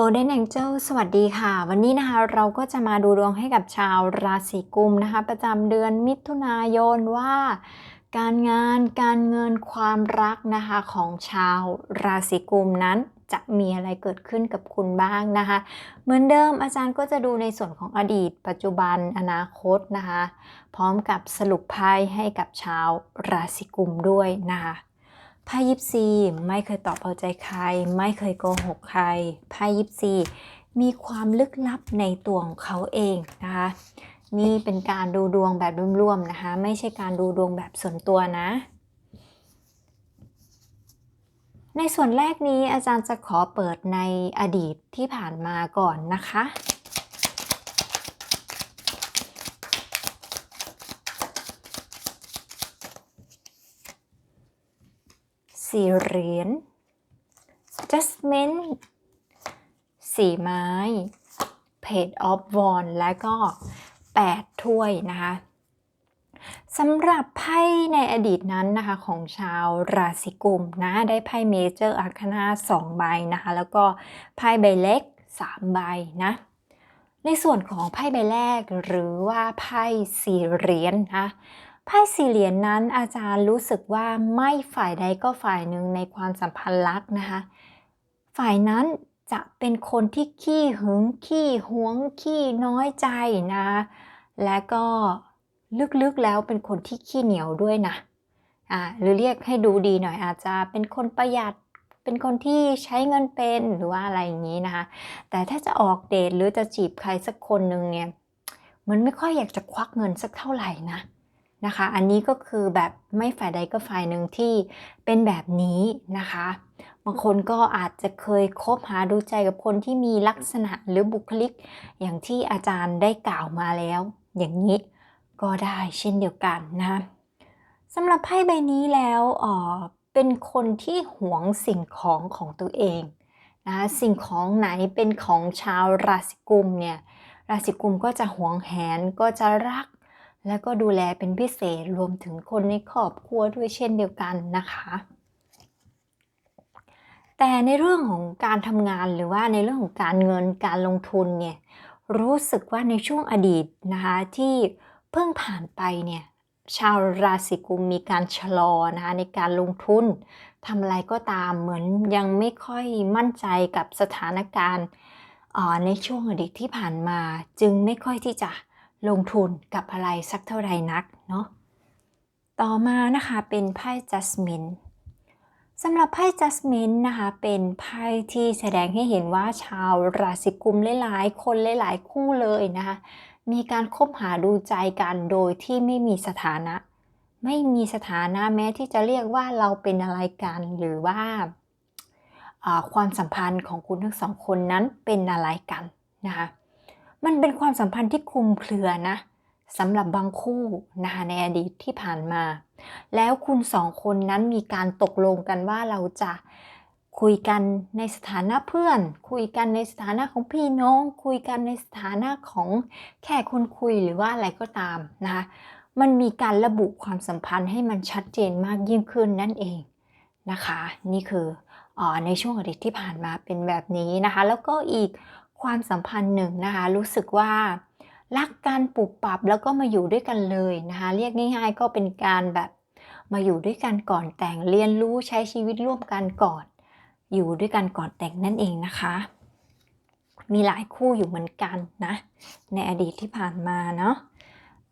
Golden Angel สวัสดีค่ะ วันนี้นะคะเราก็จะมาดูดวงให้กับชาวราศีกุมนะคะ ประจำเดือนมิถุนายนว่า การงานการเงินความรักนะคะของชาวราศีกุมนั้นจะมีอะไรเกิดขึ้นกับคุณบ้างนะคะ เหมือนเดิมอาจารย์ก็จะดูในส่วนของอดีต ปัจจุบันอนาคตนะคะ พร้อมกับสรุปไพ่ให้กับชาวราศีกุมด้วยนะคะ ไพ่ยิปซีไม่เคยตอบเอาใจใคร ไม่เคยโกหกใครไพ่ยิปซีมีความลึกลับในตัวของเขาเองนะคะนี่เป็นการดูดวงแบบรวมๆนะคะ ไม่ใช่การดูดวงแบบส่วนตัวนะ ในส่วนแรกนี้อาจารย์จะขอเปิดในอดีตที่ผ่านมาก่อนนะคะ สี่เหรียญ Jasmine สี่ไม้ Page of w a n d และก็ 8 ถ้วยนะคะสำหรับไพ่ในอดีตนั้นนะคะของชาวราศีกุมนะ ได้ไพ่เมเจอร์อาร์คานา2ใบนะคะ แล้วก็ไพ่ใบเล็ก 3 ใบนะ ในส่วนของไพ่ใบแรกหรือว่าไพ่สี่เหรียญนะ ไพ่สี่เหรียญนั้นอาจารย์รู้สึกว่าไม่ฝ่ายใดก็ฝ่ายหนึ่งในความสัมพันธ์รักนะคะ ฝ่ายนั้นจะเป็นคนที่ขี้หึงขี้หวงขี้น้อยใจนะ และก็ลึกๆแล้วเป็นคนที่ขี้เหนียวด้วยนะอ่าหรือเรียกให้ดูดีหน่อยอาจจะเป็นคนประหยัดเป็นคนที่ใช้เงินเป็นหรือว่าอะไรอย่างนี้นะคะ แต่ถ้าจะออกเดทหรือจะจีบใครสักคนหนึ่งเนี่ยมันไม่ค่อยอยากจะควักเงินสักเท่าไหร่นะ นะคะ อันนี้ก็คือแบบไม่ฝ่ายใดก็ฝ่ายหนึ่งที่เป็นแบบนี้นะคะ บางคนก็อาจจะเคยคบหาดูใจกับคนที่มีลักษณะหรือบุคลิก อย่างที่อาจารย์ได้กล่าวมาแล้ว อย่างนี้ก็ได้เช่นเดียวกันนะสำหรับไพ่ใบนี้แล้วเออเป็นคนที่หวงสิ่งของของตัวเองนะสิ่งของไหนเป็นของชาวราศีกุมเนี่ยราศีกุมก็จะหวงแหนก็จะรัก แล้วก็ดูแลเป็นพิเศษรวมถึงคนในครอบครัวด้วยเช่นเดียวกันนะคะ แต่ในเรื่องของการทำงานหรือว่าในเรื่องของการเงินการลงทุนเนี่ยรู้สึกว่าในช่วงอดีตนะคะที่เพิ่งผ่านไปเนี่ยชาวราศีกุมมีการชะลอนะคะในการลงทุนทำอะไรก็ตามเหมือนยังไม่ค่อยมั่นใจกับสถานการณ์ในช่วงอดีตที่ผ่านมา จึงไม่ค่อยที่จะ ลงทุนกับอะไรสักเท่าไรนักเนาะต่อมานะคะเป็นไพ่จัสมินสำหรับไพ่จัสมินนะคะเป็นไพ่ที่แสดงให้เห็นว่าชาวราศีกุมหลายๆ คนหลายๆ คู่เลยนะคะมีการคบหาดูใจกันโดยที่ไม่มีสถานะ ไม่มีสถานะแม้ที่จะเรียกว่าเราเป็นอะไรกันหรือว่าความสัมพันธ์ของคุณทั้งสองคนนั้นเป็นอะไรกันนะคะ มันเป็นความสัมพันธ์ที่คลุมเครือนะสำหรับบางคู่นะคะในอดีตที่ผ่านมา แล้วคุณสองคนนั้นมีการตกลงกันว่าเราจะคุยกันในสถานะเพื่อน คุยกันในสถานะของพี่น้อง คุยกันในสถานะของแค่คนคุยหรือว่าอะไรก็ตามนะคะมันมีการระบุความสัมพันธ์ให้มันชัดเจนมากยิ่งขึ้นนั่นเองนะคะ นี่คืออในช่วงอดีตที่ผ่านมาเป็นแบบนี้นะคะ แล้วก็อีก ความสัมพันธ์หนึ่งนะคะ รู้สึกว่ารักกันปรับปรับแล้วก็มาอยู่ด้วยกันเลยนะคะ เรียกง่ายๆ ก็เป็นการแบบมาอยู่ด้วยกันก่อนแต่งเรียนรู้ใช้ชีวิตร่วมกันก่อน อยู่ด้วยกันก่อนแต่งนั่นเองนะคะ มีหลายคู่อยู่เหมือนกันนะ ในอดีตที่ผ่านมาเนาะ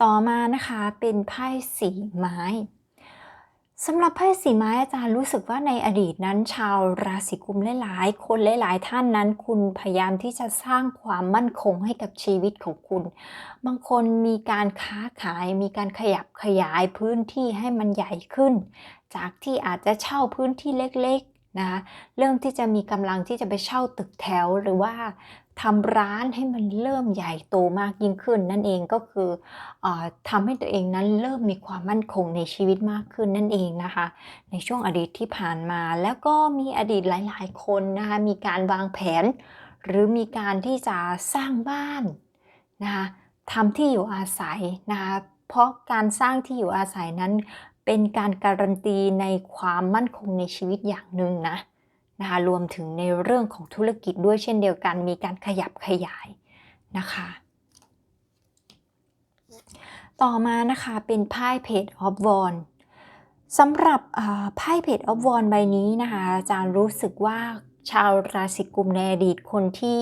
ต่อมานะคะเป็นไพ่สีไม้ สำหรับไพ่สีไม้อาจารย์รู้สึกว่าในอดีตนั้นชาวราศีกุมหลายๆ คนหลายๆ ท่านนั้น คุณพยายามที่จะสร้างความมั่นคงให้กับชีวิตของคุณ บางคนมีการค้าขายมีการขยับขยายพื้นที่ให้มันใหญ่ขึ้น จากที่อาจจะเช่าพื้นที่เล็กๆนะคะเริ่มที่จะมีกำลังที่จะไปเช่าตึกแถวหรือว่า ทำร้านให้มันเริ่มใหญ่โตมากยิ่งขึ้น นั่นเองก็คืออทำให้ตัวเองนั้นเริ่มมีความมั่นคงในชีวิตมากขึ้นนั่นเองนะคะ ในช่วงอดีตที่ผ่านมา แล้วก็มีอดีตหลาย ๆ คนนะคะมีการวางแผน หรือมีการที่จะสร้างบ้านนะคะทำที่อยู่อาศัยนะคะเพราะการสร้างที่อยู่อาศัยนั้นเป็นการการันตีในความมั่นคงในชีวิตอย่างหนึ่งนะ นะคะรวมถึงในเรื่องของธุรกิจด้วยเช่นเดียวกัน มีการขยับขยายนะคะ ต่อมานะคะเป็นไพ่เพจออฟวอนสำหรับไพ่เพจออฟวอนใบนี้นะคะอาจารย์รู้สึกว่าชาวราศีกุมในอดีตคนที่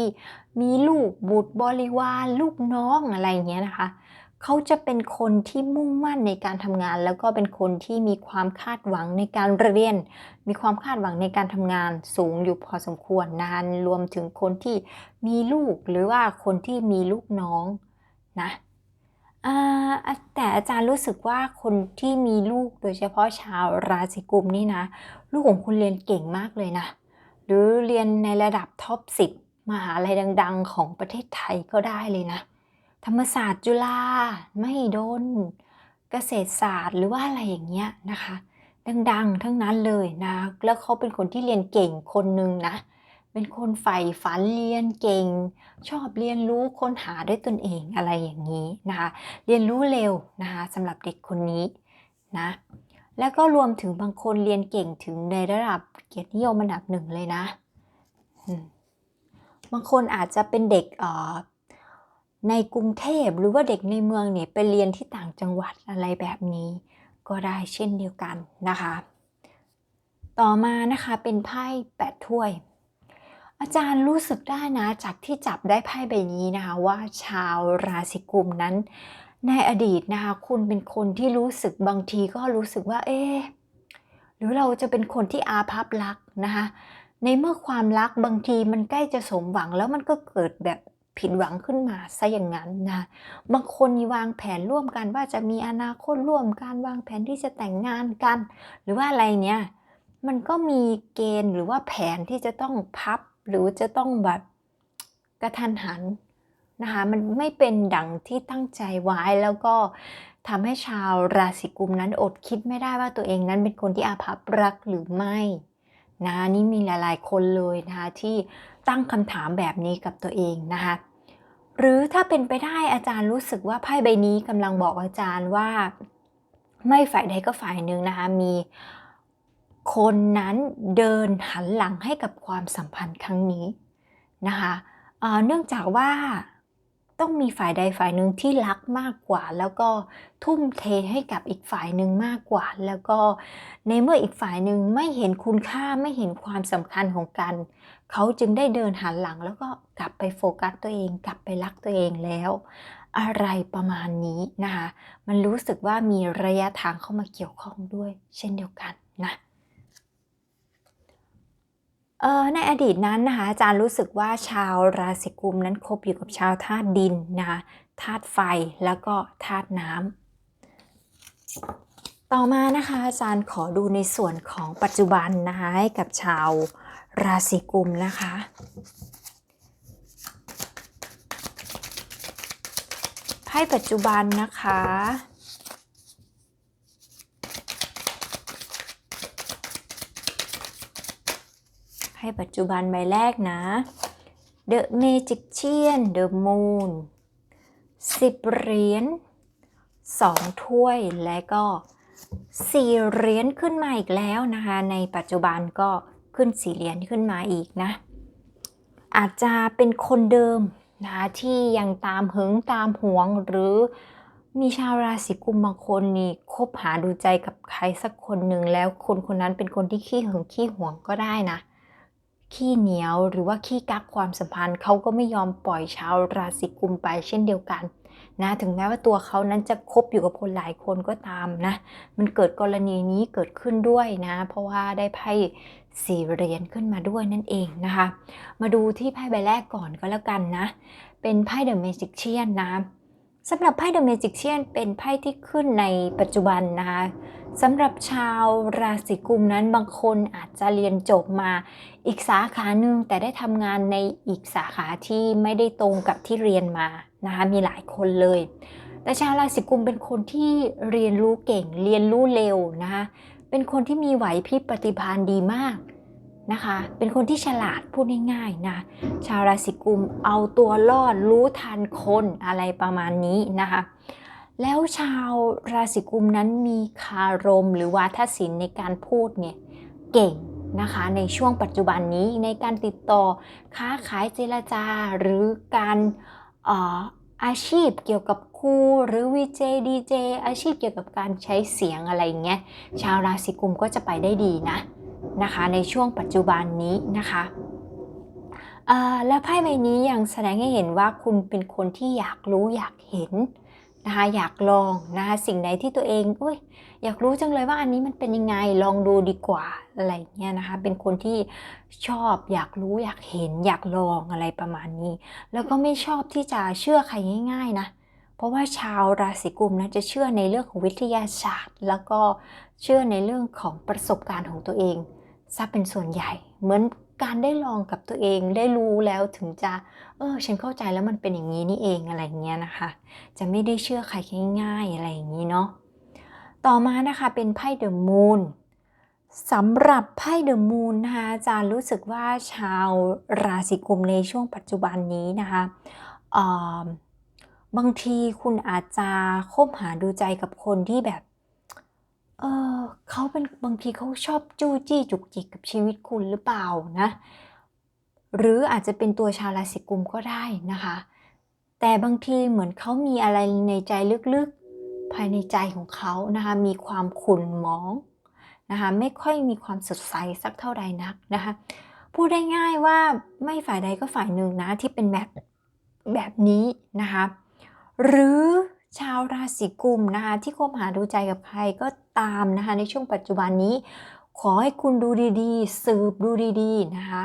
มีลูกบุตรบริวารลูกน้องอะไรอย่างเงี้ยนะคะ เขาจะเป็นคนที่มุ่งมั่นในการทำงาน แล้วก็เป็นคนที่มีความคาดหวังในการเรียน มีความคาดหวังในการทำงานสูงอยู่พอสมควรนานรวมถึงคนที่มีลูกหรือว่าคนที่มีลูกน้องนะแต่อาจารย์รู้สึกว่าคนที่มีลูกโดยเฉพาะชาวราศีกุมนี่นะ ลูกของคุณเรียนเก่งมากเลยนะ หรือเรียนในระดับท็อป10มหาลัยดัง ๆ ของประเทศไทยก็ได้เลยนะ ธรรมศาสตร์จุฬาไม่โดนเกษตรศาสตร์หรือว่าอะไรอย่างเงี้ยนะคะ ดัง ๆ ทั้งนั้นเลยนะ แล้วเขาเป็นคนที่เรียนเก่งคนหนึ่งนะ เป็นคนใฝ่ฝันเรียนเก่ง ชอบเรียนรู้ค้นหาด้วยตนเองอะไรอย่างนี้นะคะ เรียนรู้เร็วนะคะสำหรับเด็กคนนี้นะแล้วก็รวมถึงบางคนเรียนเก่งถึงในระดับเกียรตินิยมอันดับหนึ่งเลยนะ บางคนอาจจะเป็นเด็ก ในกรุงเทพหรือว่าเด็กในเมืองเนี่ยไปเรียนที่ต่างจังหวัดอะไรแบบนี้ ก็ได้เช่นเดียวกันนะคะ ต่อมานะคะเป็นไพ่แปดถ้วย อาจารย์รู้สึกได้นะจากที่จับได้ไพ่ใบนี้นะคะว่าชาวราศีกุมนั้น ในอดีตนะคะคุณเป็นคนที่รู้สึกบางทีก็รู้สึกว่าเอ๊หรือเราจะเป็นคนที่อาภัพรักนะคะในเมื่อความรักบางทีมันใกล้จะสมหวังแล้วมันก็เกิดแบบ ผิดหวังขึ้นมาซะอย่างนั้นนะบางคนวางแผนร่วมกันว่าจะมีอนาคตร่วมกันวางแผนที่จะแต่งงานกัน หรือว่าอะไรเนี่ยมันก็มีเกณฑ์หรือว่าแผนที่จะต้องพับ หรือจะต้องแบบกระทันหันนะคะมันไม่เป็นดังที่ตั้งใจไว้แล้วก็ทำให้ชาวราศีกุมนั้นอดคิดไม่ได้ว่าตัวเองนั้นเป็นคนที่อาภัพรักหรือไม่นะนี่มีหลาย ๆ คนเลยนะคะที่ ตั้งคำถามแบบนี้กับตัวเองนะคะหรือถ้าเป็นไปได้อาจารย์รู้สึกว่าไพ่ใบนี้กำลังบอกอาจารย์ว่า ไม่ฝ่ายใดก็ฝ่ายหนึ่งนะคะมีคนนั้นเดินหันหลังให้กับความสัมพันธ์ครั้งนี้นะคะเนื่องจากว่า ต้องมีฝ่ายใดฝ่ายหนึ่งที่รักมากกว่า แล้วก็ทุ่มเทให้กับอีกฝ่ายหนึ่งมากกว่า แล้วก็ในเมื่ออีกฝ่ายหนึ่งไม่เห็นคุณค่าไม่เห็นความสำคัญของกัน เขาจึงได้เดินหันหลัง แล้วก็กลับไปโฟกัสตัวเอง กลับไปรักตัวเองแล้ว อะไรประมาณนี้นะคะมันรู้สึกว่ามีระยะทางเข้ามาเกี่ยวข้องด้วย เช่นเดียวกันนะ ในอดีตนั้นนะคะอาจารย์รู้สึกว่าชาวราศีกุมนั้นคบอยู่กับชาวธาตุดินนะคะธาตุไฟแล้วก็ธาตุน้ำต่อมานะคะอาจารย์ขอดูในส่วนของปัจจุบันนะคะให้กับชาวราศีกุมนะคะไพ่ปัจจุบันนะคะ ให้ปัจจุบันใบแรกนะ The Magician The Moon 10เหรียญ2ถ้วยและก็4เหรียญขึ้นมาอีกแล้วนะคะ ในปัจจุบันก็ขึ้น4เหรียญขึ้นมาอีกนะ อาจจะเป็นคนเดิมนะคะที่ยังตามหึงตามหวงหรือมีชาวราศีกุมบางคนนี่คบหาดูใจกับใครสักคนหนึ่งแล้วคนคนนั้นเป็นคนที่ขี้หึงขี้หวงก็ได้นะ ขี้เหนียวหรือว่าขี้กักความสัมพันธ์เขาก็ไม่ยอมปล่อยชาวราศีกุมไปเช่นเดียวกันนะถึงแม้ว่าตัวเขานั้นจะคบอยู่กับคนหลายคนก็ตามนะ มันเกิดกรณีนี้เกิดขึ้นด้วยนะ เพราะว่าได้ไพ่สี่เหรียญขึ้นมาด้วยนั่นเองนะคะ มาดูที่ไพ่ใบแรกก่อนก็แล้วกันนะ เป็นไพ่เดอะเมจิกเชียนนะ สำหรับไพ่เดอะเมจิกเชียนเป็นไพ่ที่ขึ้นในปัจจุบันนะคะสำหรับชาวราศีกุมนั้นบางคนอาจจะเรียนจบมาอีกสาขาหนึ่งแต่ได้ทำงานในอีกสาขาที่ไม่ได้ตรงกับที่เรียนมานะคะมีหลายคนเลย แต่ชาวราศีกุมเป็นคนที่เรียนรู้เก่ง เรียนรู้เร็วนะคะเป็นคนที่มีไหวพริบปฏิภาณดีมาก นะคะ เป็นคนที่ฉลาดพูดง่ายๆนะ ชาวราศีกุมเอาตัวรอดรู้ทันคนอะไรประมาณนี้นะคะ แล้วชาวราศีกุมนั้นมีคารมหรือวาทศิลป์ในการพูดเนี่ยเก่งนะคะในช่วงปัจจุบันนี้ในการติดต่อค้าขายเจรจาหรือการเอ่อาชีพเกี่ยวกับครูหรือวีเจดีเจอาชีพเกี่ยวกับการใช้เสียงอะไรอย่างเงี้ยชาวราศีกุมก็จะไปได้ดีนะ นะคะในช่วงปัจจุบันนี้นะคะและไพ่ใบนี้ยังแสดงให้เห็นว่าคุณเป็นคนที่อยากรู้อยากเห็นนะคะอยากลองนะคะสิ่งไหนที่ตัวเองอุ้ยอยากรู้จังเลยว่าอันนี้มันเป็นยังไงลองดูดีกว่าอะไรเงี้ยนะคะเป็นคนที่ชอบอยากรู้อยากเห็นอยากลองอะไรประมาณนี้ แล้วก็ไม่ชอบที่จะเชื่อใครง่าย ๆนะเพราะว่าชาวราศีกุมนะจะเชื่อในเรื่องของวิทยาศาสตร์ แล้วก็เชื่อในเรื่องของประสบการณ์ของตัวเอง ซะเป็นส่วนใหญ่ เหมือนการได้ลองกับตัวเองได้รู้แล้วถึงจะ เออ ฉันเข้าใจแล้วมันเป็นอย่างนี้นี่เองอะไรเงี้ยนะคะ จะไม่ได้เชื่อใครง่ายๆอะไรอย่างนี้เนาะต่อมานะคะเป็นไพ่เดอะมูนสำหรับไพ่เดอะมูนนะคะอาจารย์รู้สึกว่าชาวราศีกุมในช่วงปัจจุบันนี้นะคะบางทีคุณอาจจะคบหาดูใจกับคนที่แบบ เออเขาเป็นบางทีเขาชอบจู้จี้จุกจิกกับชีวิตคุณหรือเปล่านะ หรืออาจจะเป็นตัวชาวราศีกุมก็ได้นะคะ แต่บางทีเหมือนเขามีอะไรในใจลึกๆภายในใจของเขานะคะ มีความขุ่นหมองนะคะไม่ค่อยมีความสดใสสักเท่าใดนักนะคะพูดได้ง่ายว่าไม่ฝ่ายใดก็ฝ่ายหนึ่งนะที่เป็นแบบแบบนี้นะคะหรือชาวราศีกุมนะคะที่คบหาดูใจกับใครก็ ตามนะคะ ในช่วงปัจจุบันนี้ ขอให้คุณดูดีๆ สืบดูดีๆนะคะ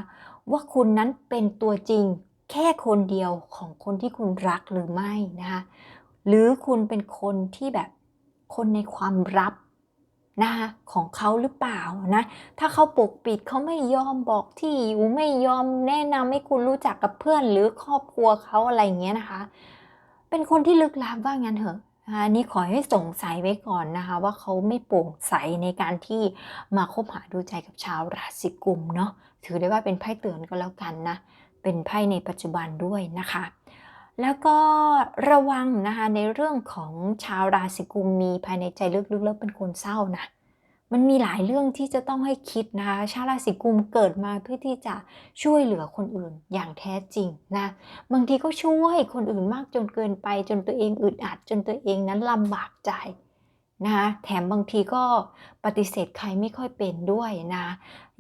ว่าคุณนั้นเป็นตัวจริงแค่คนเดียวของคนที่คุณรักหรือไม่นะคะหรือคุณเป็นคนที่แบบคนในความลับนะคะของเขาหรือเปล่านะถ้าเขาปกปิดเขาไม่ยอมบอกที่อยู่ไม่ยอมแนะนำให้คุณรู้จักกับเพื่อนหรือครอบครัวเขาอะไรอย่างเงี้ยนะคะ เป็นคนที่ลึกลับว่างั้นเถอะ อันนี้ขอให้สงสัยไว้ก่อนนะคะ ว่าเขาไม่โปร่งใสในการที่มาคบหาดูใจกับชาวราศีกุมเนาะถือได้ว่าเป็นไพ่เตือนก็แล้วกันนะ เป็นไพ่ในปัจจุบันด้วยนะคะ แล้วก็ระวังนะคะในเรื่องของชาวราศีกุมมีภายในใจลึกๆแล้วเป็นคนเศร้านะ มันมีหลายเรื่องที่จะต้องให้คิดนะคะ ชาวราศีกุมเกิดมาเพื่อที่จะช่วยเหลือคนอื่นอย่างแท้จริงนะ บางทีก็ช่วยคนอื่นมากจนเกินไป จนตัวเองอึดอัด จนตัวเองนั้นลำบากใจนะคะแถมบางทีก็ปฏิเสธใครไม่ค่อยเป็นด้วยนะ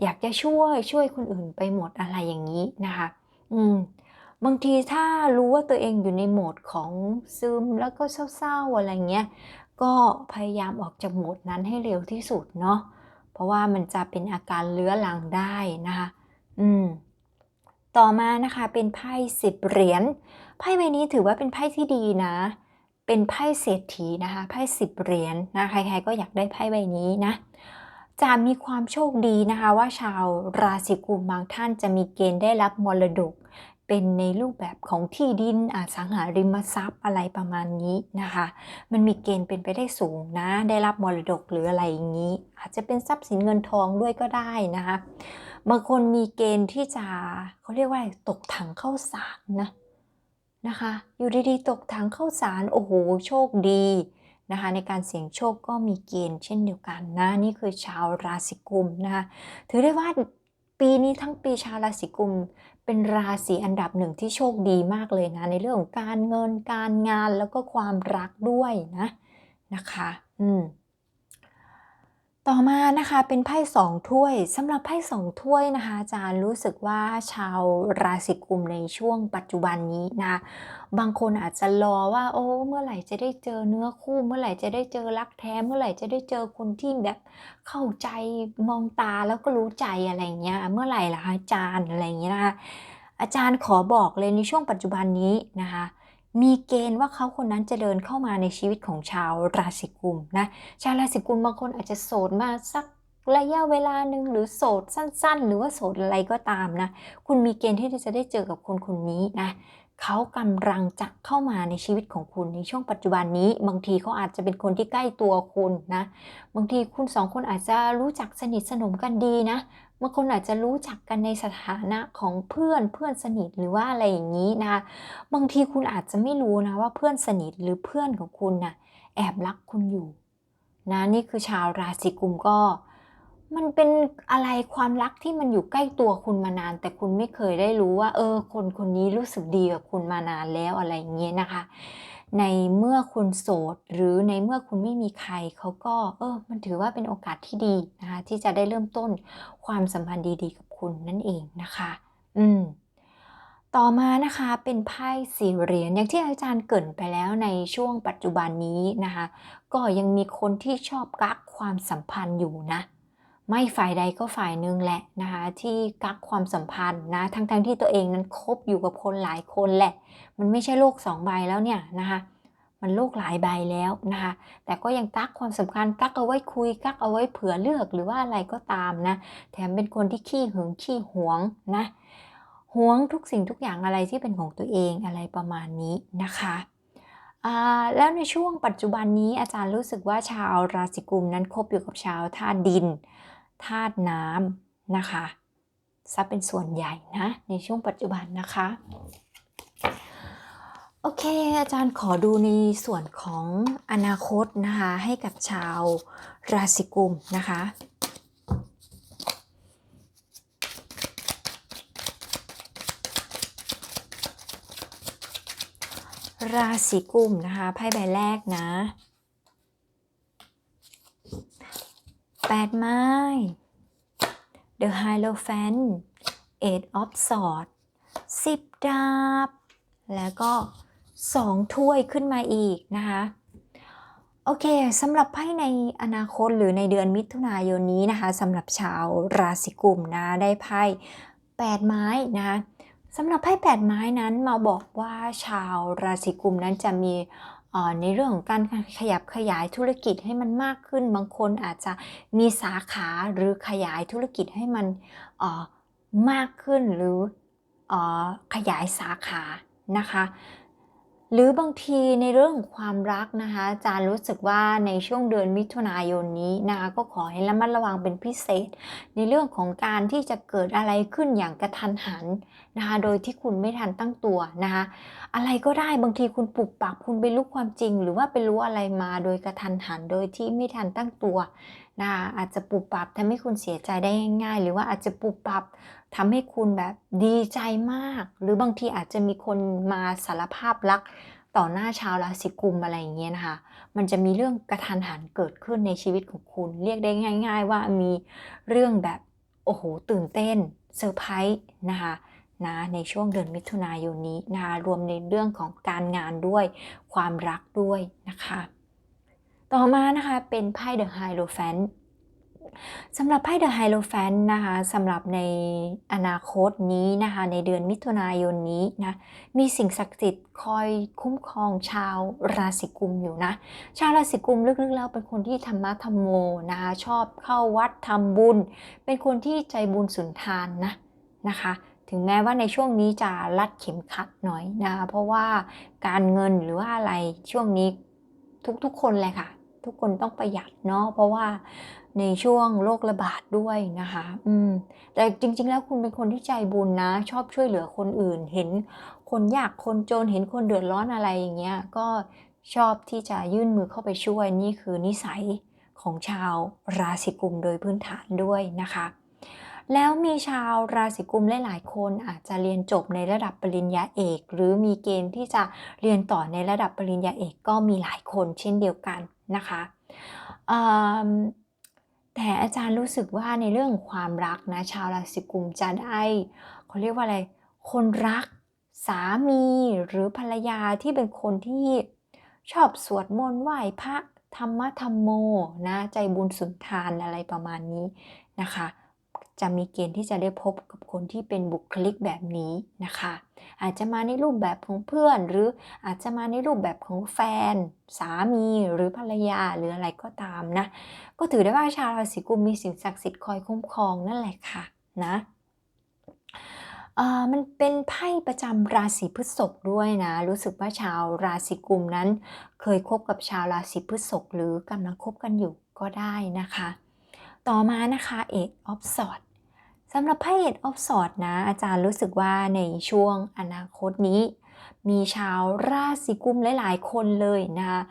อยากจะช่วยช่วยคนอื่นไปหมดอะไรอย่างนี้นะคะ อืมบางทีถ้ารู้ว่าตัวเองอยู่ในโหมดของซึมแล้วก็เศร้าๆอะไรเงี้ย ก็พยายามออกจากโหมดนั้นให้เร็วที่สุดเนาะเพราะว่ามันจะเป็นอาการเลื้อรังได้นะคะ อืม ต่อมานะคะเป็นไพ่สิบเหรียญไพ่ใบนี้ถือว่าเป็นไพ่ที่ดีนะ เป็นไพ่เศรษฐีนะคะไพ่สิบเหรียญนะใครๆก็อยากได้ไพ่ใบนี้นะจะมีความโชคดีนะคะว่าชาวราศีกุมบางท่านจะมีเกณฑ์ได้รับมรดก เป็นในรูปแบบของที่ดินอสังหาริมทรัพย์อะไรประมาณนี้นะคะ มันมีเกณฑ์เป็นไปได้สูงนะ ได้รับมรดกหรืออะไรอย่างนี้ อาจจะเป็นทรัพย์สินเงินทองด้วยก็ได้นะคะ บางคนมีเกณฑ์ที่จะเขาเรียกว่าตกถังเข้าสารนะนะคะ อยู่ดีๆ ตกถังเข้าสารโอ้โหโชคดีนะคะในการเสี่ยงโชคก็มีเกณฑ์เช่นเดียวกันนะนี่คือชาวราศีกุมนะคะถือได้ว่าปีนี้ทั้งปีชาวราศีกุม เป็นราศีอันดับหนึ่งที่โชคดีมากเลยนะ ในเรื่องของการเงินการงานแล้วก็ความรักด้วยนะนะคะ อืม ต่อมานะคะเป็นไพ่สองถ้วยสำหรับไพ่สองถ้วยนะคะอาจารย์รู้สึกว่าชาวราศีกุมในช่วงปัจจุบันนี้นะบางคนอาจจะรอว่า โอ้เมื่อไหร่จะได้เจอเนื้อคู่ เมื่อไหร่จะได้เจอรักแท้ เมื่อไหร่จะได้เจอคนที่แบบเข้าใจมองตาแล้วก็รู้ใจอะไรเงี้ยเมื่อไหร่ล่ะคะอาจารย์อะไรเงี้ยนะคะอาจารย์ขอบอกเลยในช่วงปัจจุบันนี้นะคะ มีเกณฑ์ว่าเขาคนนั้นจะเดินเข้ามาในชีวิตของชาวราศีกุมนะ ชาวราศีกุมบางคนอาจจะโสดมาสักระยะเวลาหนึ่งหรือโสดสั้น ๆ หรือว่าโสดอะไรก็ตามนะ คุณมีเกณฑ์ที่จะได้เจอกับคนคนนี้นะเขากำลังจะเข้ามาในชีวิตของคุณในช่วงปัจจุบันนี้ บางทีเขาอาจจะเป็นคนที่ใกล้ตัวคุณนะ บางทีคุณสองคนอาจจะรู้จักสนิทสนมกันดีนะ บางคนอาจจะรู้จักกันในสถานะของเพื่อนเพื่อนสนิทหรือว่าอะไรอย่างนี้นะบางทีคุณอาจจะไม่รู้นะว่าเพื่อนสนิทหรือเพื่อนของคุณนะ่ะแอบรักคุณอยู่นะนี่คือชาวราศีกุมก็มันเป็นอะไรความรักที่มันอยู่ใกล้ตัวคุณมานาน แต่คุณไม่เคยได้รู้ว่า เออ คนคนนี้รู้สึกดีกับคุณมานานแล้วอะไรอย่างเงี้ยนะคะ ในเมื่อคุณโสด หรือในเมื่อคุณไม่มีใครเขาก็ เออ มันถือว่าเป็นโอกาสที่ดีนะคะที่จะได้เริ่มต้นความสัมพันธ์ดีๆ กับคุณนั่นเองนะคะ อืมต่อมานะคะเป็นไพ่สี่เหรียญอย่างที่อาจารย์เกริ่นไปแล้วในช่วงปัจจุบันนี้นะคะ ก็ยังมีคนที่ชอบกักความสัมพันธ์อยู่นะ ไม่ฝ่ายใดก็ฝ่ายหนึ่งแหละนะคะที่กักความสัมพันธ์นะทั้งๆทที่ตัวเองนั้นคบอยู่กับคนหลายคนแหละ มันไม่ใช่โลกสองใบแล้วเนี่ยนะคะมันโลกหลายใบแล้วนะคะแต่ก็ยังกักความสำคัญกักเอาไว้คุยกักเอาไว้เผื่อเลือกหรือว่าอะไรก็ตามนะแถมเป็นคนที่ขี้หึงขี้หวงนะหวงทุกสิ่งทุกอย่างอะไรที่เป็นของตัวเองอะไรประมาณนี้นะคะแล้วในช่วงปัจจุบันนี้อาจารย์รู้สึกว่าชาวราศีกุมนั้นคบอยู่กับชาวธาตุดิน ธาตุน้ำนะคะซะเป็นส่วนใหญ่นะ ในช่วงปัจจุบันนะคะ โอเค อาจารย์ขอดูในส่วนของอนาคตนะคะ ให้กับชาวราศีกุมนะคะราศีกุมนะคะไพ่ใบแรกนะ แปดไม้ The Hierophant Eight of Swords สิบดาบ แล้วก็สองถ้วยขึ้นมาอีกนะคะ โอเคสำหรับไพ่ในอนาคตหรือในเดือนมิถุนายนนี้นะคะสำหรับชาวราศีกุมนะได้ไพ่แปดไม้นะคะสำหรับไพ่แปดไม้นั้นมาบอกว่าชาวราศีกุมนั้นจะมี ในเรื่องของการขยับขยายธุรกิจให้มันมากขึ้น บางคนอาจจะมีสาขาหรือขยายธุรกิจให้มันมากขึ้นหรือขยายสาขานะคะ หรือบางทีในเรื่องของความรักนะคะอาจารย์รู้สึกว่าในช่วงเดือนมิถุนายนนี้นะคะก็ขอให้ระมัดระวังเป็นพิเศษ ในเรื่องของการที่จะเกิดอะไรขึ้นอย่างกระทันหันนะคะโดยที่คุณไม่ทันตั้งตัวนะคะอะไรก็ได้บางทีคุณปลุกปักคุณไปรู้ความจริง หรือว่าไปรู้อะไรมาโดยกระทันหัน โดยที่ไม่ทันตั้งตัวนะคะอาจจะปลุกปับทำให้คุณเสียใจได้ง่ายๆหรือว่าอาจจะปลุกปับ ทำให้คุณแบบดีใจมาก หรือบางทีอาจจะมีคนมาสารภาพรักต่อหน้าชาวราศีกุมอะไรอย่างเงี้ยนะคะ มันจะมีเรื่องกระทันหันเกิดขึ้นในชีวิตของคุณ เรียกได้ง่าย ๆ ว่ามีเรื่องแบบโอ้โหตื่นเต้นเซอร์ไพรส์นะคะนะในช่วงเดือนมิถุนายนนี้นะคะรวมในเรื่องของการงานด้วยความรักด้วยนะคะ ต่อมานะคะเป็นไพ่เดอะไฮโลแฟน สำหรับไพ่เดอะไฮโลแฟนนะคะสำหรับในอนาคตนี้นะคะในเดือนมิถุนายนนี้นะมีสิ่งศักดิ์สิทธิ์คอยคุ้มครองชาวราศีกุมอยู่นะ ชาวราศีกุมลึกๆแล้วเป็นคนที่ธรรมะธรรมโมนะคะชอบเข้าวัดทำบุญ เป็นคนที่ใจบุญสุนทานนะนะคะถึงแม้ว่าในช่วงนี้จะรัดเข็มขัดหน่อยนะคะเพราะว่าการเงินหรือว่าอะไรช่วงนี้ทุกๆคนเลยค่ะ ทุกคนต้องประหยัดเนาะเพราะว่า ในช่วงโรคระบาดด้วยนะคะ อืม แต่จริง ๆ แล้วคุณเป็นคนที่ใจบุญนะ ชอบช่วยเหลือคนอื่น เห็นคนยากคนจน เห็นคนเดือดร้อนอะไรอย่างเงี้ย ก็ชอบที่จะยื่นมือเข้าไปช่วย นี่คือนิสัยของชาวราศีกุมโดยพื้นฐานด้วยนะคะ แล้วมีชาวราศีกุมหลายๆคนอาจจะเรียนจบในระดับปริญญาเอก หรือมีเกณฑ์ที่จะเรียนต่อในระดับปริญญาเอกก็มีหลายคนเช่นเดียวกันนะคะ แต่อาจารย์รู้สึกว่าในเรื่องความรักนะชาวราศีกุมจะได้เขาเรียกว่าอะไร คนรักสามีหรือภรรยาที่เป็นคนที่ชอบสวดมนต์ไหว้พระธรรมะธรรมโมนะใจบุญสุนทานอะไรประมาณนี้นะคะ จะมีเกณฑ์ที่จะได้พบกับคนที่เป็นบุคลิกแบบนี้นะคะ อาจจะมาในรูปแบบของเพื่อน หรืออาจจะมาในรูปแบบของแฟน สามีหรือภรรยาหรืออะไรก็ตามนะ ก็ถือได้ว่าชาวราศีกุมมีสิ่งศักดิ์สิทธิ์คอยคุ้มครองนั่นแหละค่ะนะมันเป็นไพ่ประจำราศีพฤษภด้วยนะ รู้สึกว่าชาวราศีกุมนั้น เคยคบกับชาวราศีพฤษภหรือกำลังคบกันอยู่ก็ได้นะคะ ต่อมานะคะ Eight of Swords ส สำหรับไพ่เอ็ดออฟสอดนะ อาจารย์รู้สึกว่าในช่วงอนาคตนี้ มีชาวราศีกุมหลาย ๆ คนเลยนะคะ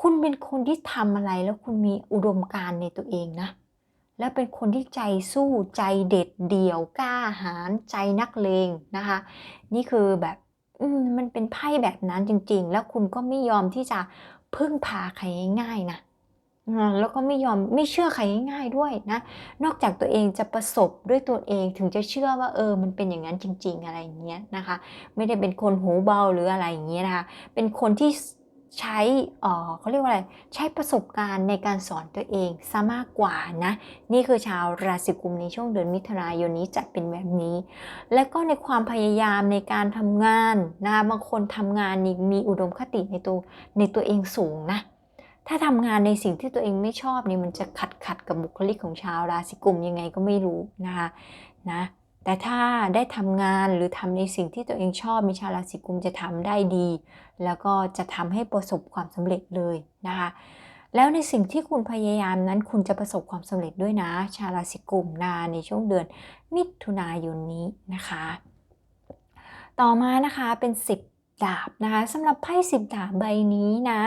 คุณเป็นคนที่ทำอะไรแล้วคุณมีอุดมการในตัวเองนะ แล้วเป็นคนที่ใจสู้ใจเด็ดเดี่ยวกล้าหาญใจนักเลงนะคะ นี่คือแบบมมันเป็นไพ่แบบนั้นจริง ๆ แล้วคุณก็ไม่ยอมที่จะพึ่งพาใครง่ายๆนะ อืมแล้วก็ไม่ยอมไม่เชื่อใครง่ายๆด้วยนะ นอกจากตัวเองจะประสบด้วยตัวเองถึงจะเชื่อว่าเออมันเป็นอย่างนั้นจริง ๆ อะไรอย่างเงี้ยนะคะ ไม่ได้เป็นคนหูเบาหรืออะไรอย่างเงี้ยนะคะ เป็นคนที่ใช้เอ่อเขาเรียกว่าอะไร ใช้ประสบการณ์ในการสอนตัวเองซะมากกว่านะ นี่คือชาวราศีกุมในช่วงเดือนมิถุนายนนี้จะเป็นแบบนี้ และก็ในความพยายามในการทำงานนะคะบางคนทำงานนี่มีอุดมคติในตัวในตัวเองสูงนะ ถ้าทำงานในสิ่งที่ตัวเองไม่ชอบนี่มันจะขัดขัดกับบุคลิกของชาวราศีกุมยังไงก็ไม่รู้นะคะนะแต่ถ้าได้ทำงานหรือทำในสิ่งที่ตัวเองชอบมีชาวราศีกุมจะทำได้ดี แล้วก็จะทำให้ประสบความสำเร็จเลยนะคะแล้วในสิ่งที่คุณพยายามนั้นคุณจะประสบความสำเร็จด้วยนะ ชาวราศีกุมนะในช่วงเดือนมิถุนายนนี้นะคะ ต่อมานะคะเป็น 10 ดาบนะคะสำหรับไพ่10 ดาบใบนี้นะ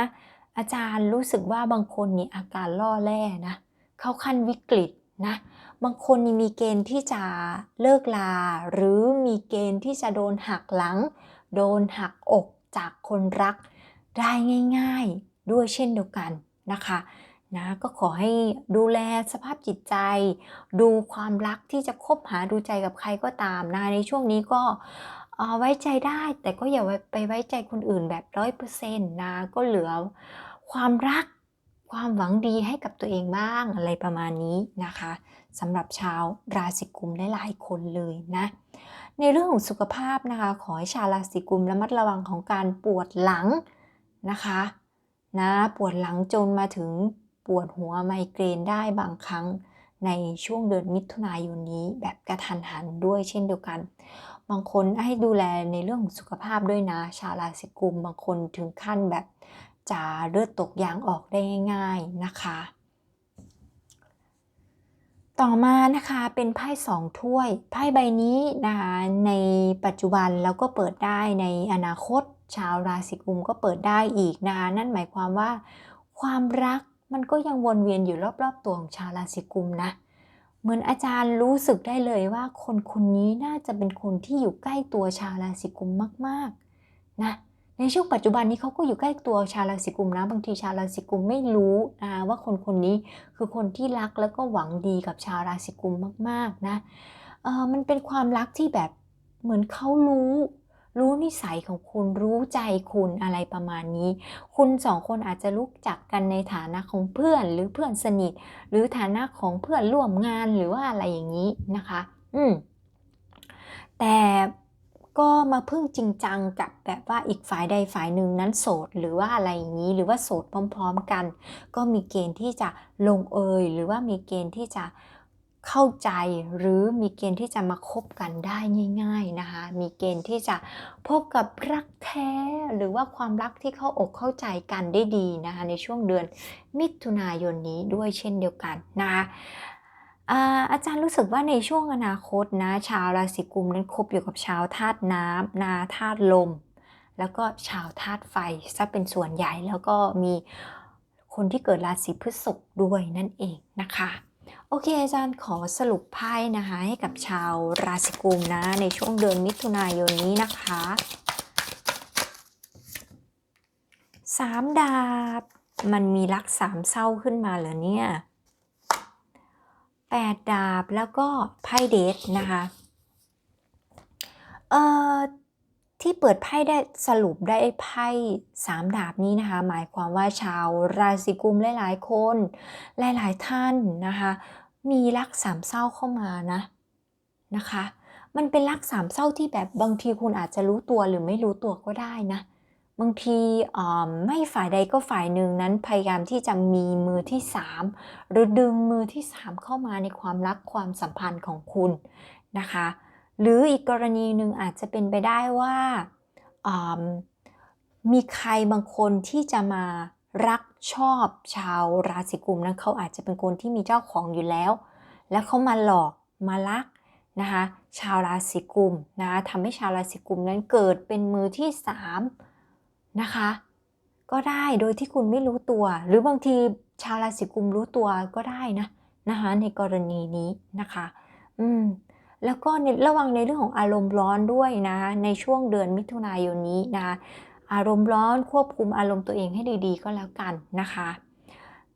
อาจารย์รู้สึกว่าบางคนนี่อาการล่อแร่นะ เข้าขั้นวิกฤตนะ บางคนนี่มีเกณฑ์ที่จะเลิกลา หรือมีเกณฑ์ที่จะโดนหักหลัง โดนหักอกจากคนรักได้ง่าย ๆด้วยเช่นเดียวกันนะคะนะก็ขอให้ดูแลสภาพจิตใจ ดูความรักที่จะคบหาดูใจกับใครก็ตามนะในช่วงนี้ก็เอ่อไว้ใจได้ แต่ก็อย่าไปไว้ใจคนอื่นแบบร้อยเปอร์เซ็นต์นะก็เหลือ ความรัก ความหวังดีให้กับตัวเองบ้างอะไรประมาณนี้นะคะสำหรับชาวราศีกุมหลายๆคนเลยนะ ในเรื่องของสุขภาพนะคะ ขอให้ชาวราศีกุมระมัดระวังของการปวดหลังนะคะนะปวดหลังจนมาถึงปวดหัวไมเกรนได้บางครั้งในช่วงเดือนมิถุนายนนี้แบบกระทันหันด้วยเช่นเดียวกัน บางคนให้ดูแลในเรื่องของสุขภาพด้วยนะ ชาวราศีกุมบางคนถึงขั้นแบบ จะเลือดตกยางออกได้ง่าย ๆนะคะ ต่อมานะคะเป็นไพ่สองถ้วย ไพ่ใบนี้นะคะในปัจจุบันแล้วก็เปิดได้ในอนาคต ชาวราศีกุมก็เปิดได้อีกนะคะนั่นหมายความว่า ความรักมันก็ยังวนเวียนอยู่รอบๆตัวของชาวราศีกุมนะเหมือนอาจารย์รู้สึกได้เลยว่าคนคนนี้น่าจะเป็นคนที่อยู่ใกล้ตัวชาวราศีกุมมาก ๆ นะ ในช่วงปัจจุบันนี้เขาก็อยู่ใกล้ตัวชาวราศีกุมนะบางทีชาวราศีกุมไม่รู้นะว่าคนคนนี้คือคนที่รักแล้วก็หวังดีกับชาวราศีกุมมากๆนะเออมันเป็นความรักที่แบบเหมือนเขารู้รู้นิสัยของคุณรู้ใจคุณอะไรประมาณนี้ คุณสองคนอาจจะรู้จักกันในฐานะของเพื่อนหรือเพื่อนสนิท หรือฐานะของเพื่อนร่วมงานหรือว่าอะไรอย่างนี้นะคะ อืมแต่ ก็มาพึ่งจริงจังกับแบบว่าอีกฝ่ายใดฝ่ายหนึ่งนั้นโสดหรือว่าอะไรอย่างนี้ หรือว่าโสดพร้อม ๆ กัน ก็มีเกณฑ์ที่จะลงเอยหรือว่ามีเกณฑ์ที่จะเข้าใจหรือมีเกณฑ์ที่จะมาคบกันได้ง่าย ๆนะคะ มีเกณฑ์ที่จะพบกับรักแท้หรือว่าความรักที่เข้าอกเข้าใจกันได้ดีนะคะในช่วงเดือนมิถุนายนนี้ด้วยเช่นเดียวกันนะคะ อาอาจารย์รู้สึกว่าในช่วงอนาคตนะ ชาวราศีกุมนั้นคบอยู่กับชาวธาตุน้ำนาธาตุลม แล้วก็ชาวธาตุไฟซะเป็นส่วนใหญ่แล้วก็มีคนที่เกิดราศีพฤษภด้วยนั่นเองนะคะโอเคอาจารย์ขอสรุปไพ่นะคะให้กับชาวราศีกุมนะในช่วงเดือนมิถุนายนนี้นะคะสามดาบมันมีรักสามเศร้าขึ้นมาเหรอเนี่ย แปดดาบแล้วก็ไพ่เดทนะคะเอ่อที่เปิดไพ่ได้สรุปได้ไพ่สามดาบนี้นะคะ หมายความว่าชาวราศีกุมหลายๆคน หลายๆท่านนะคะ มีรักสามเศร้าเข้ามานะนะคะ มันเป็นรักสามเศร้าที่แบบบางทีคุณอาจจะรู้ตัวหรือไม่รู้ตัวก็ได้นะ บางทีไม่ฝ่ายใดก็ฝ่ายหนึ่งนั้นพยายามที่จะมีมือที่สามหรือดึงมือที่สามเข้ามาในความรักความสัมพันธ์ของคุณนะคะ หรืออีกกรณีหนึ่งอาจจะเป็นไปได้ว่ามีใครบางคนที่จะมารักชอบชาวราศีกุมนั้นเขาอาจจะเป็นคนที่มีเจ้าของอยู่แล้ว แล้วเขามาหลอกมารักนะคะชาวราศีกุมนะคะทำให้ชาวราศีกุมนั้นเกิดเป็นมือที่สาม นะคะ ก็ได้โดยที่คุณไม่รู้ตัว หรือบางทีชาวราศีกุมรู้ตัวก็ได้นะนะคะในกรณีนี้นะคะ อืมแล้วก็ระวังในเรื่องของอารมณ์ร้อนด้วยนะ ในช่วงเดือนมิถุนายนนี้นะคะอารมณ์ร้อนควบคุมอารมณ์ตัวเองให้ดีๆ ก็แล้วกันนะคะ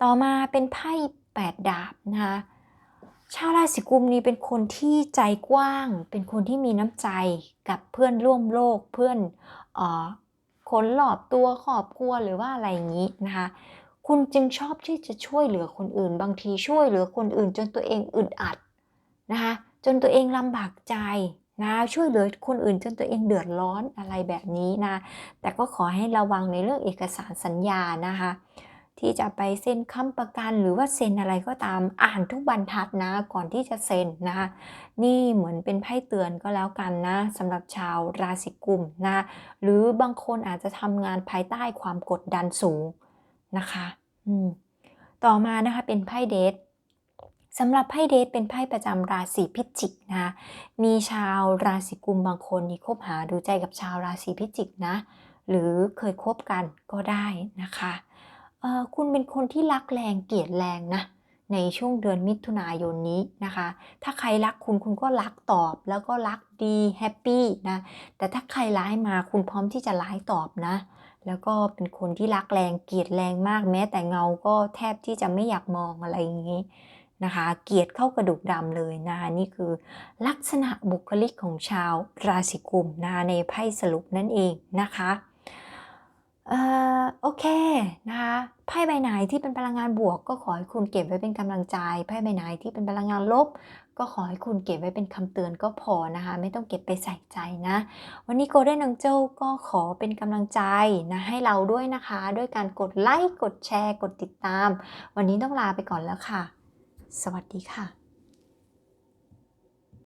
ต่อมาเป็นไพ่แปดดาบนะคะชาวราศีกุมนี้เป็นคนที่ใจกว้าง เป็นคนที่มีน้ำใจกับเพื่อนร่วมโลกเพื่อนออ คนรอบตัวครอบครัวหรือว่าอะไรอย่างนี้นะคะคุณจึงชอบที่จะช่วยเหลือคนอื่น บางทีช่วยเหลือคนอื่น จนตัวเองอึดอัดนะคะจนตัวเองลำบากใจนะช่วยเหลือคนอื่นจนตัวเองเดือดร้อนอะไรแบบนี้นะแต่ก็ขอให้ระวังในเรื่องเอกสารสัญญานะคะ ที่จะไปเซ็นค้ำประกันหรือว่าเซ็นอะไรก็ตามอ่านทุกบรรทัดนะก่อนที่จะเซ็นนะคะนี่เหมือนเป็นไพ่เตือนก็แล้วกันนะสำหรับชาวราศีกุมนะหรือบางคนอาจจะทำงานภายใต้ความกดดันสูงนะคะต่อมานะคะเป็นไพ่เดทสำหรับไพ่เดทเป็นไพ่ประจำราศีพิจิกนะคะมีชาวราศีกุมบางคนนี่คบหาดูใจกับชาวราศีพิจิกนะ หรือเคยคบกันก็ได้นะคะ คุณเป็นคนที่รักแรงเกลียดแรงนะในช่วงเดือนมิถุนายนนี้นะคะ ถ้าใครรักคุณคุณก็รักตอบ แล้วก็รักดีแฮปปี้นะ แต่ถ้าใครร้ายมาคุณพร้อมที่จะร้ายตอบนะ แล้วก็เป็นคนที่รักแรงเกลียดแรงมากแม้แต่เงาก็แทบที่จะไม่อยากมองอะไรอย่างนี้นะคะ เกลียดเข้ากระดูกดำเลยนะนี่คือลักษณะบุคลิกของชาวราศีกุมนะในไพ่สรุปนั่นเองนะคะ เออโอเคนะคะไพ่ใบไหนที่เป็นพลังงานบวก ก็ขอให้คุณเก็บไว้เป็นกำลังใจไพ่ใบไหนที่เป็นพลังงานลบ ก็ขอให้คุณเก็บไว้เป็นคำเตือนก็พอนะคะ ไม่ต้องเก็บไปใส่ใจนะ วันนี้โกลเด้นนังเจ้าก็ขอเป็นกำลังใจนะให้เราด้วยนะคะ ด้วยการกดไลค์กดแชร์ กดติดตาม วันนี้ต้องลาไปก่อนแล้วค่ะ สวัสดีค่ะ